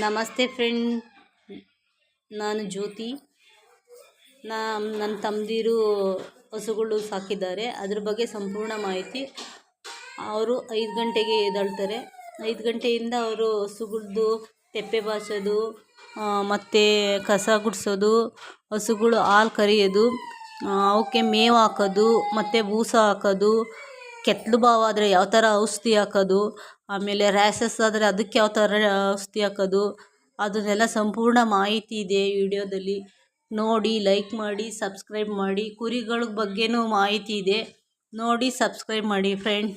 ನಮಸ್ತೆ ಫ್ರೆಂಡ್. ನಾನು ಜ್ಯೋತಿ. ನಾ ನನ್ನ ತಮ್ಮದಿರು ಹಸುಗಳು ಸಾಕಿದ್ದಾರೆ. ಅದ್ರ ಬಗ್ಗೆ ಸಂಪೂರ್ಣ ಮಾಹಿತಿ ಅವರು ಐದು ಗಂಟೆಗೆ ಎದ್ದಾಳ್ತಾರೆ. ಐದು ಗಂಟೆಯಿಂದ ಅವರು ಹಸುಗಳದ್ದು ತೆಪ್ಪೆ ಬಾಚೋದು ಮತ್ತು ಕಸ ಗುಡಿಸೋದು, ಹಸುಗಳು ಹಾಲು ಕರೆಯೋದು ಅವಕ್ಕೆ ಮೇವು ಹಾಕೋದು, ಮತ್ತು ಬೂಸ ಹಾಕೋದು ಕೆತ್ಲು ಬಾವು ಆದರೆ ಯಾವ ಥರ ಔಷಧಿ ಹಾಕೋದು, ಆಮೇಲೆ ರ್ಯಾಸಸ್ ಆದರೆ ಅದಕ್ಕೆ ಯಾವ ಥರ ಔಷಧಿ ಹಾಕೋದು, ಅದನ್ನೆಲ್ಲ ಸಂಪೂರ್ಣ ಮಾಹಿತಿ ಇದೆ ವಿಡಿಯೋದಲ್ಲಿ. ನೋಡಿ ಲೈಕ್ ಮಾಡಿ ಸಬ್ಸ್ಕ್ರೈಬ್ ಮಾಡಿ, ಕುರಿಗಳ ಬಗ್ಗೆಯೂ ಮಾಹಿತಿ ಇದೆ. ನೋಡಿ ಸಬ್ಸ್ಕ್ರೈಬ್ ಮಾಡಿ ಫ್ರೆಂಡ್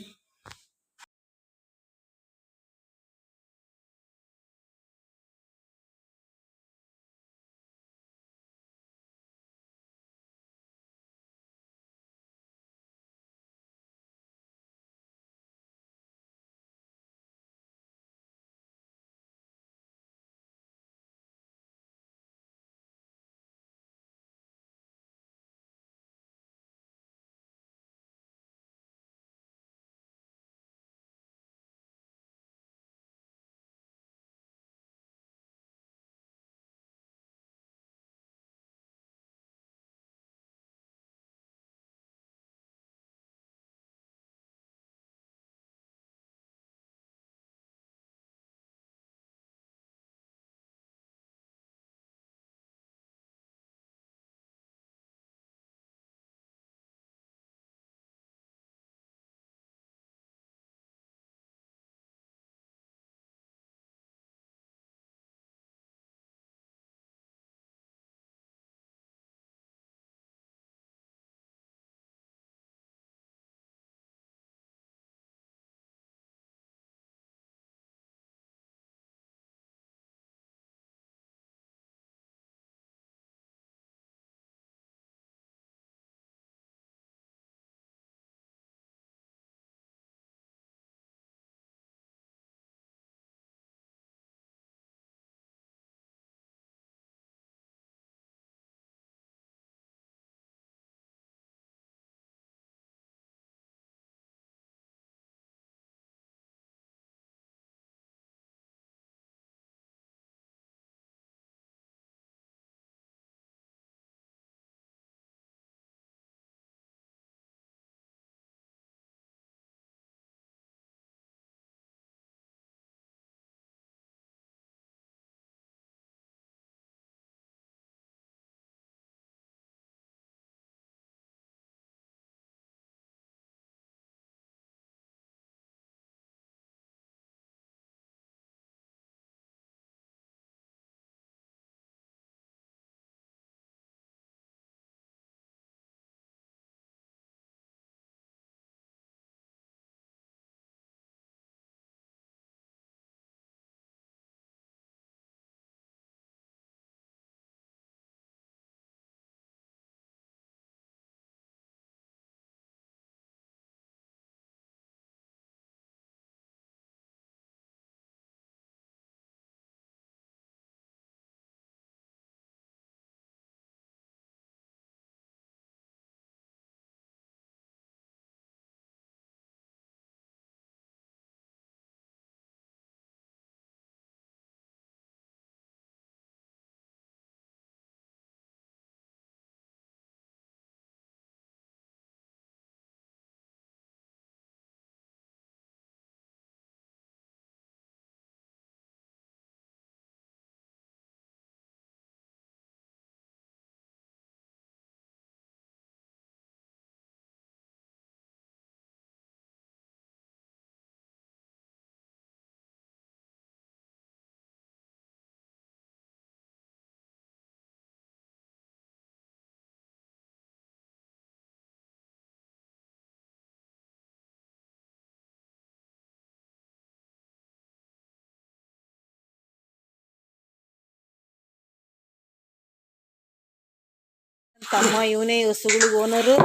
ತಮ್ಮ ಇವನೇ ಹಸುಗಳಿಗೆ ಓನರು.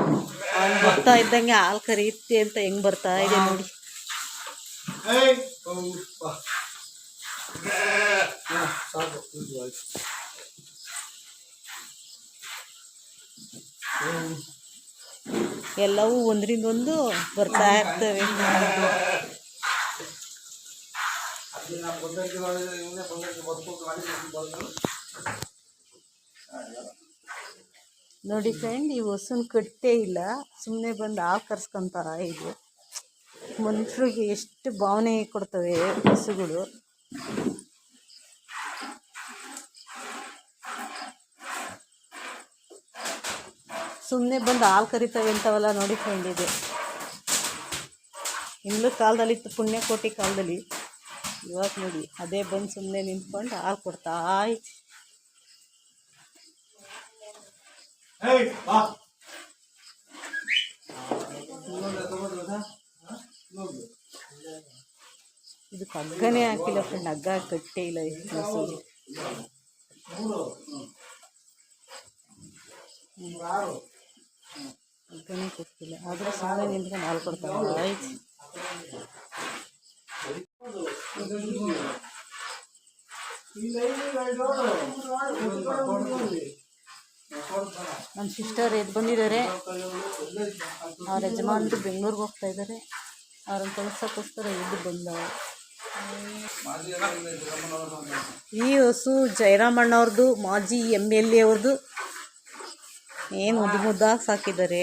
ಅವ್ನು ಬರ್ತಾ ಇದ್ದಂಗೆ ಹಾಲು ಕರೀತಿ ಅಂತ ಹೆಂಗ್ ಬರ್ತಾ ಇದೆ ನೋಡಿ. ಎಲ್ಲವೂ ಒಂದ್ರಿಂದ ಒಂದು ಬರ್ತಾ ಇರ್ತವೆ. ನೋಡಿ ಫ್ರೆಂಡ್ ಈ ಹೊಸನ್ ಕಟ್ಟೇ ಇಲ್ಲ. ಸುಮ್ಮನೆ ಬಂದು ಹಾಲು ಕರ್ಸ್ಕೊಂತಾರ ಇದು. ಮನುಷ್ಯರಿಗೆ ಎಷ್ಟು ಭಾವನೆ ಕೊಡ್ತವೆ ಹಸುಗಳು. ಸುಮ್ಮನೆ ಬಂದು ಹಾಲು ಕರಿತವೆ ಅಂತವಲ್ಲ ನೋಡಿ ಫ್ರೆಂಡ್ ಇದೆ. ಹಿಂದ್ಲ ಕಾಲದಲ್ಲಿ ಇತ್ತು, ಪುಣ್ಯಕೋಟಿ ಕಾಲದಲ್ಲಿ. ಇವಾಗ ನೋಡಿ, ಅದೇ ಬಂದು ಸುಮ್ಮನೆ ನಿಂತ್ಕೊಂಡು ಹಾಲು ಕೊಡ್ತಾ ಐತಿ ಇದಕ್ಕೆ ಹಗ್ಗನೇ ಹಾಕಿಲ್ಲ ಫ್ರೆಂಡ್ ಹಗ್ಗ ಕಟ್ಟೇ ಇಲ್ಲ ಇದು ಹಗ್ಗನೇ ಕೊಟ್ಟಿಲ್ಲ. ಆದ್ರೆ ಸಾಲ ನಿಂತ್ಕೊಂಡು ಹಾಲು ಕೊಡ್ತಾರೆ. ಆಯ್ತು. ನಮ್ಮ ಸಿಸ್ಟರ್ ಎದ್ದು ಬಂದಿದ್ದಾರೆ. ಅವ್ರ ಯಜಮಾನ್ರು ಬೆಂಗಳೂರಿಗೆ ಹೋಗ್ತಾ ಇದ್ದಾರೆ. ಅವ್ರನ್ನ ಕಳ್ಸೋಕ್ಕೋಸ್ಕರ ಎದ್ದು ಬಂದವರು ಈ ಹಸು ಜಯರಾಮಣ್ಣವ್ರದ್ದು ಮಾಜಿ ಎಂ ಎಲ್ ಎ ಅವ್ರದ್ದು ಏನು ಮುದ್ದು ಮುದ್ದಾಗಿ ಸಾಕಿದ್ದಾರೆ.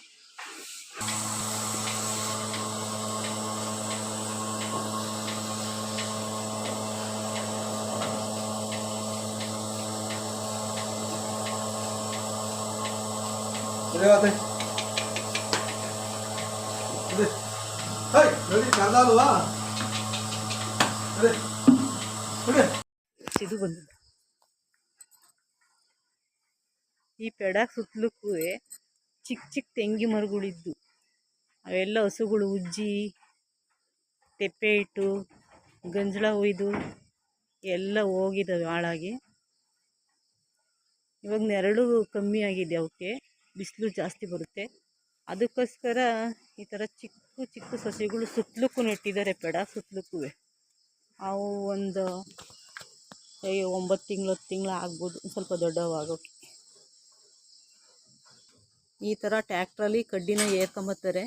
ಇದು ಬಂದಿದೆ ಈ ಪೆಡಾಕ್ ಸುತ್ತಲಕ್ಕೂ ಚಿಕ್ಕ ಚಿಕ್ಕ ತೆಂಗಿ ಮರಗಳಿದ್ದು. ಅವೆಲ್ಲ ಹಸುಗಳು ಉಜ್ಜಿ, ತೆಪ್ಪೆ ಇಟ್ಟು ಗಂಜಲ ಒಯ್ದು, ಎಲ್ಲ ಹೋಗಿದ್ದಾವೆ ಹಾಳಾಗಿ. ಇವಾಗ ನೆರಳು ಕಮ್ಮಿ ಆಗಿದೆ ಅವಕ್ಕೆ, ಬಿಸಿಲು ಜಾಸ್ತಿ ಬರುತ್ತೆ. ಅದಕ್ಕೋಸ್ಕರ ಈ ಥರ ಚಿಕ್ಕ ಚಿಕ್ಕ ಚಿಕ್ಕ ಸಸಿಗಳು ಸುತ್ತಲಕ್ಕೂ ನೆಟ್ಟಿದ್ದಾರೆ ಪೇಡ ಸುತ್ತಲಕ್ಕೂ ಅವು ಒಂದು ಅಯ್ಯೋ ಒಂಬತ್ತು ತಿಂಗಳು ಹತ್ತು ತಿಂಗಳು ಆಗ್ಬೋದು ಸ್ವಲ್ಪ ದೊಡ್ಡವಾಗೋಕೆ. ಈ ಥರ ಟ್ಯಾಕ್ಟ್ರಲ್ಲಿ ಕಡ್ಡಿನ ಏರ್ಕೊಂಬತ್ತಾರೆ.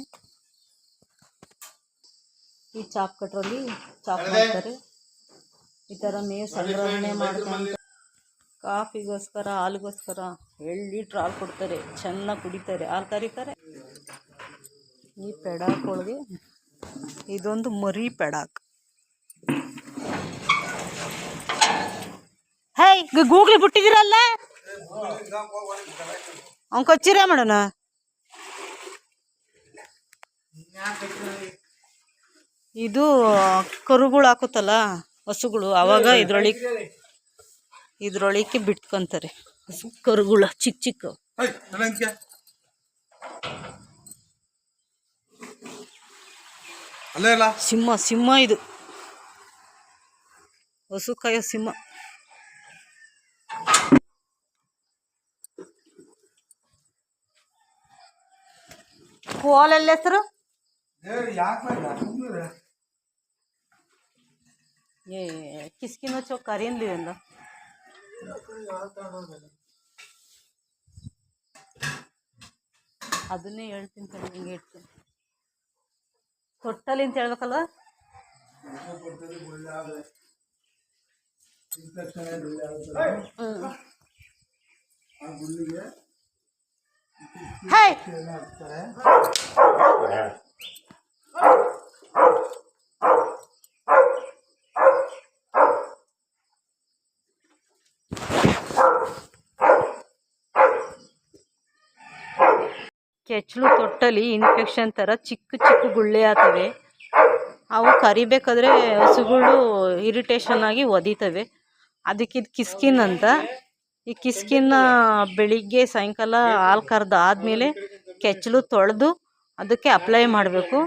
ಈ ಚಾಪ್ ಕಟ್ರಲ್ಲಿ ಚಾಪ್ ಮಾಡ್ತಾರೆ. ಈ ಥರ ಮೇವು ಸಂಗ್ರಹಣೆ ಮಾಡ್ತಾರೆ ಕಾಫಿಗೋಸ್ಕರ ಹಾಲಿಗೋಸ್ಕರ ಎಳ್ಳು ಲೀಟ್ರ್ ಹಾಲು ಕೊಡ್ತಾರೆ. ಚೆನ್ನಾಗಿ ಕುಡಿತಾರೆ. ಹಾಲು ಕರೀತಾರೆ. ಈ ಪೆಡಾಕ್ ಒಳಗೆ ಇದೊಂದು ಮರಿ ಪೆಡಾಕ್. ಹೇ ಗೂಗ್ಲಿ ಬಿಟ್ಟಿದ್ದೀರಲ್ಲ? ಅವ್ನು ಕೊಚ್ಚಿರ ಮಾಡೋಣ? ಇದು ಕರುಗಳು ಹಾಕುತ್ತಲ್ಲ, ಹಸುಗಳು, ಅವಾಗ ಇದ್ರೊಳಗೆ ಇದ್ರೊಳಗೆ ಬಿಟ್ಕೊಂತಾರೆ ಹಸು, ಕರುಗಳು ಚಿಕ್ಕ ಚಿಕ್ಕ ಅಲ್ಲೇ ಅಲ್ಲ ಸಿಂಹ ಸಿಂಹ ಇದು. ಹಸು ಕಾಯೋ ಸಿಂಹ ಎಲ್ಲ ಹೆಸರು? ಯಾಕೆ ಏ ಕಿಸ್ಕಿನ ಚೋ ಕರಿಯನ್ಲಿ ಅಂದ? ಅದನ್ನೇ ಹೇಳ್ತೀನಿ ಹೇಳ್ತೀನಿ ತೊಟ್ಟಲಿ ಅಂತ ಹೇಳ್ಬೇಕಲ್ವ ಹ್ಮ್. ಕೆಚ್ಚಲು ತೊಟ್ಟಲ್ಲಿ ಇನ್ಫೆಕ್ಷನ್ ಥರ ಚಿಕ್ಕ ಚಿಕ್ಕ ಗುಳ್ಳೆ ಆಗ್ತವೆ. ಅವು ಕರಿಬೇಕಾದ್ರೆ ಹಸುಗಳು ಇರಿಟೇಷನ್ ಆಗಿ ಒದಿತವೆ. ಅದಕ್ಕೆ ಇದು ಕಿಸ್ಕಿನ್ ಅಂತ. ಈ ಕಿಸ್ಕಿನ್ನ ಬೆಳಿಗ್ಗೆ ಸಾಯಂಕಾಲ ಹಾಲು ಕರೆದು ಆದಮೇಲೆ ಕೆಚ್ಚಲು ತೊಳೆದು ಅದಕ್ಕೆ ಅಪ್ಲೈ ಮಾಡಬೇಕು.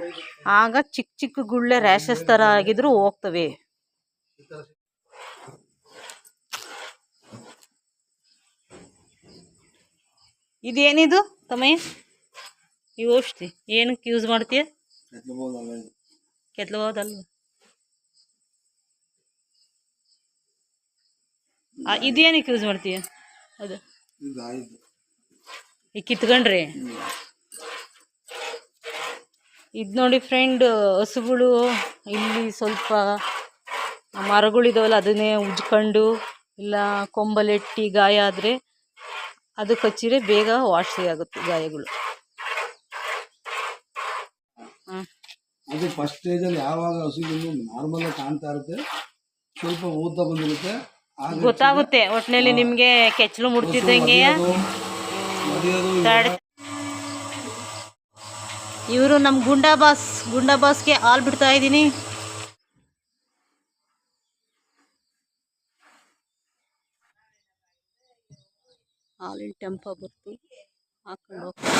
ಆಗ ಚಿಕ್ಕ ಚಿಕ್ಕ ಗುಳ್ಳೆ ರ್ಯಾಷಸ್ ಥರ ಆಗಿದ್ರು ಹೋಗ್ತವೆ. ಇದೇನಿದು ತಮ್ಮಯ್ಯ? ಈ ಔಷಧಿ ಏನಕ್ಕೆ ಯೂಸ್ ಮಾಡ್ತೀಯ? ಕೆತ್ತಲಬಹುದಲ್ವ ಇದೇನಕ್ಕೆ ಯೂಸ್ ಮಾಡ್ತೀಯ? ಅದು. ಈ ಕಿತ್ಕೊಂಡ್ರಿ? ಇದು ನೋಡಿ ಫ್ರೆಂಡ್ ಹಸುಗಳು ಇಲ್ಲಿ ಸ್ವಲ್ಪ ಮರಗಳಿದಾವಲ್ಲ, ಅದನ್ನೇ ಉಜ್ಕೊಂಡು ಇಲ್ಲ ಕೊಂಬಲೆಟ್ಟಿ ಗಾಯ ಆದರೆ ಅದು ಹಚ್ಚಿದ್ರೆ ಬೇಗ ವಾಸಿ ಆಗುತ್ತೆ ಗಾಯಗಳು. ಅದು ಫಸ್ಟ್ ಸ್ಟೇಜಲ್ಲಿ ಯಾವಾಗ ಹಸುಗಿನ್ನು ನಾರ್ಮಲ್ ಆಗಿ ಕಾಣ್ತಾ ಇರುತ್ತೆ ಸ್ವಲ್ಪ ಊತ ಬಂದಿರುತ್ತೆ. ಆಗ ಗೊತ್ತಾಗುತ್ತೆ ಒಟ್ಟಿನಲ್ಲಿ ನಿಮಗೆ ಕೆಚ್ಚಲು ಮುಡ್ತಿದ್ದಂಗೆ. ಇವರು ನಮ್ಮ ಗುಂಡಾ ಬಾಸ್ ಗುಂಡಾ ಬಾಸ್ಗೆ ಹಾಲು ಬಿಡ್ತಾ ಇದ್ದೀನಿ. ಹಾಲಿನ ಟೆಂಪ ಬರ್ತು. ಹಾಕೊಂಡು ಹೋಗ್ತೀನಿ.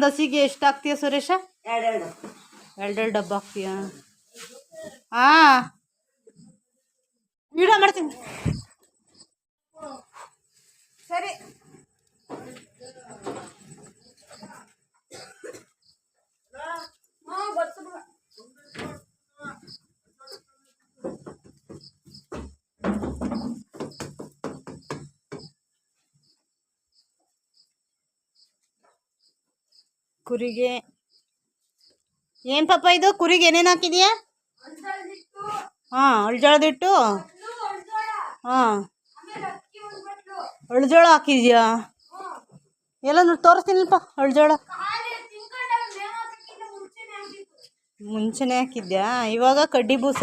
ಒಂದೊಂದು ಹಸಿಗೆ ಎಷ್ಟು ಹಾಕ್ತೀಯ ಸುರೇಶ? ಎರಡೆರಡು. ಡಬ್ಬ ಹಾಕ್ತೀಯ? ಹಾಂ ವಿಡಿಯೋ ಮಾಡ್ತೀನಿ. ಸರಿ. ಕುರಿಗೆ. ಏನು ಪಾಪ ಇದು? ಕುರಿಗೆ ಏನೇನು ಹಾಕಿದ್ಯಾ? ಹಾಂ ಅಳ್ಜೋಳದಿಟ್ಟು ಹಾಂ. ಅಳ್ಜೋಳ ಹಾಕಿದ್ಯಾ? ಎಲ್ಲ ನೋಡಿ ತೋರಿಸ್ತೀನಿಲ್ಪ ಅಳ್ಜೋಳ ಮುಂಚೆನೆ ಹಾಕಿದ್ಯಾ? ಇವಾಗ ಕಡ್ಡಿ ಬೂಸ.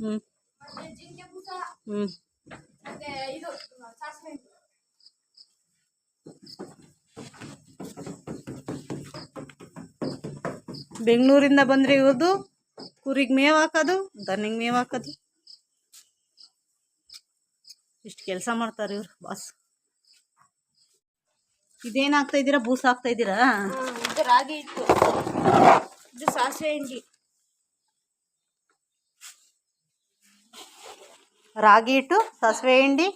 ಹ್ಞೂ ಹ್ಞೂ ಬೆಂಗಳೂರಿಂದ ಬಂದ್ರೆ ಇವ್ರದ್ದು ಕುರಿಗೆ ಮೇವು ಹಾಕೋದು ದನಿಗೆ ಮೇವು ಹಾಕೋದು. ಇಷ್ಟು ಕೆಲಸ ಮಾಡ್ತಾರೆ ಇವ್ರು ಬಾಸ್ ಇದೇನು ಹಾಕ್ತಾ ಇದ್ದೀರಾ? ಬೂಸ ಹಾಕ್ತಾ ಇದ್ದೀರಾ? ಇದು ರಾಗಿ ಇತ್ತು ಇದು ಸಾಸಿವೆ ಹಿಂಡಿ. ರಾಗಿ ಹಿಟ್ಟು ಸಾಸಿವೆ ಹಿಂಡಿ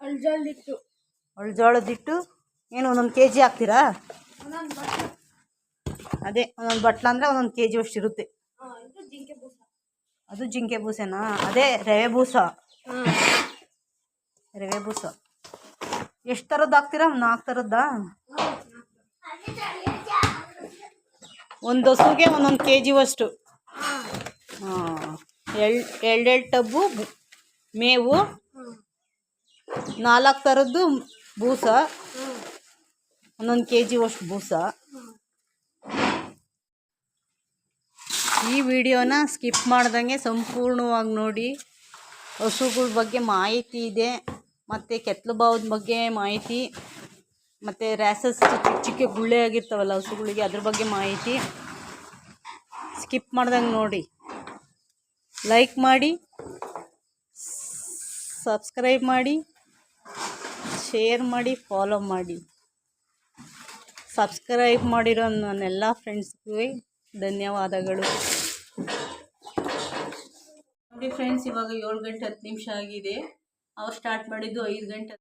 ಅಳ್ಜೋಳದ ಹಿಟ್ಟು. ಹಿಟ್ಟು. ಏನು ಒಂದೊಂದು ಕೆ ಜಿ ಹಾಕ್ತೀರಾ ಅದೇ ಒಂದೊಂದು ಬಟ್ಲ ಅಂದರೆ ಒಂದೊಂದು ಕೆ ಜಿ ಅಷ್ಟು ಇರುತ್ತೆ. ಅದು ಜಿಂಕೆ ಬೂಸೆನಾ? ಅದೇ ರವೆ ಬೂಸ. ರವೆ ಬೂಸ. ಎಷ್ಟು ಥರದ್ದು ಹಾಕ್ತೀರಾ? ಒಂದು ನಾಲ್ಕು ಥರದ್ದಾ ಒಂದು ಹಸುಗೆ ಒಂದೊಂದು ಕೆ ಜಿ ಅಷ್ಟು. ಹಾಂ. ಎಳ್ ಎರಡೆರಡು ಟಬ್ಬು ಮೇವು. ನಾಲ್ಕು ಥರದ್ದು ಬೂಸ. ಒಂದೊಂದು ಕೆ ಜಿ ಅಷ್ಟು ಬೂಸ. ಈ ವಿಡಿಯೋನ ಸ್ಕಿಪ್ ಮಾಡ್ದಂಗೆ ಸಂಪೂರ್ಣವಾಗಿ ನೋಡಿ. ಹಸುಗಳ ಬಗ್ಗೆ ಮಾಹಿತಿ ಇದೆ, ಮತ್ತು ಕೆತ್ತಲು ಬಾವದ ಬಗ್ಗೆ ಮಾಹಿತಿ, ಮತ್ತು ರ್ಯಾಸಸ್ ಚಿಕ್ಕ ಚಿಕ್ಕ ಗುಳ್ಳೆ ಆಗಿರ್ತಾವಲ್ಲ ಹಸುಗಳಿಗೆ ಅದ್ರ ಬಗ್ಗೆ ಮಾಹಿತಿ. ಸ್ಕಿಪ್ ಮಾಡ್ದಂಗೆ ನೋಡಿ. ಲೈಕ್ ಮಾಡಿ, ಸಬ್ಸ್ಕ್ರೈಬ್ ಮಾಡಿ, ಶೇರ್ ಮಾಡಿ, ಫಾಲೋ ಮಾಡಿ. ಸಬ್ಸ್ಕ್ರೈಬ್ ಮಾಡಿರೋ ನನ್ನೆಲ್ಲ ಫ್ರೆಂಡ್ಸ್ಗೆ ಧನ್ಯವಾದಗಳು. ನೋಡಿ ಫ್ರೆಂಡ್ಸ್ ಇವಾಗ ಏಳು ಗಂಟೆ ಹತ್ತು ನಿಮಿಷ ಆಗಿದೆ. ಅವ್ರು ಸ್ಟಾರ್ಟ್ ಮಾಡಿದ್ದು ಐದು ಗಂಟೆ.